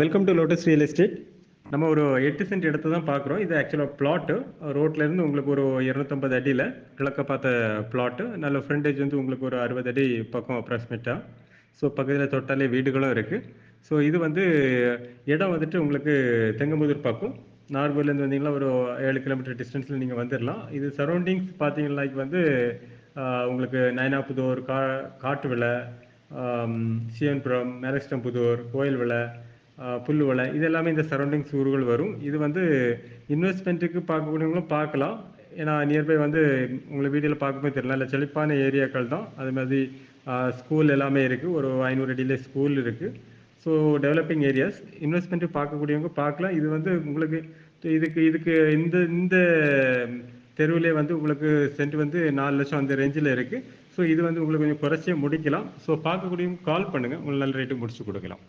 Welcome to Lotus Real Estate நம்ம ஒரு எட்டு சென்ட் இடத்த தான் பார்க்குறோம். இது ஆக்சுவலாக பிளாட்டு ரோட்லேருந்து உங்களுக்கு ஒரு இரநூத்தம்பது அடியில் கிழக்க பார்த்த பிளாட்டு நல்ல ஃப்ரண்டேஜ் வந்து உங்களுக்கு ஒரு அறுபது அடி பக்கம் அப்ராக்சிமேட்டாக ஸோ பக்கத்தில் தொட்டாலே வீடுகளும் இருக்குது ஸோ இது வந்து இடம் வந்துட்டு உங்களுக்கு தெங்கம்புதூர் பக்கம். நார்கூர்லேருந்து வந்தீங்கன்னா ஒரு ஏழு கிலோமீட்டர் டிஸ்டன்ஸில் நீங்கள் வந்துடலாம் இது சரௌண்டிங்ஸ் பார்த்தீங்கன்னா வந்து உங்களுக்கு நயனாபுதூர் கா காட்டு விலை சிவன்புரம் மேலஸ்டம்புதூர் கோயில் விலை புல்லுவலை இது எல்லாமே இந்த சரௌண்டிங்ஸ் ஊர்கள் வரும். இது வந்து இன்வெஸ்ட்மெண்ட்டுக்கு பார்க்கக்கூடியவங்களும் பார்க்கலாம். ஏன்னா நியர்பை வந்து உங்களை வீடியோவில் பார்க்கும்போது தெரியல. இல்லை செழிப்பான ஏரியாக்கள் தான். அது மாதிரி ஸ்கூல் எல்லாமே இருக்குது ஒரு ஐநூறு அடியில் ஸ்கூல் இருக்குது ஸோ டெவலப்பிங் ஏரியாஸ் இன்வெஸ்ட்மெண்ட்டு பார்க்கக்கூடியவங்க பார்க்கலாம். இது வந்து உங்களுக்கு இதுக்கு இதுக்கு இந்த இந்த தெருவிலே வந்து உங்களுக்கு சென்ட் வந்து நாலு லட்சம் அந்த ரேஞ்சில் இருக்குது ஸோ இது வந்து உங்களுக்கு கொஞ்சம் குறைச்சே முடிக்கலாம். ஸோ பார்க்கக்கூடியவங்க கால் பண்ணுங்கள் உங்களுக்கு நல்ல ரேட்டு முடிச்சு கொடுக்கலாம்.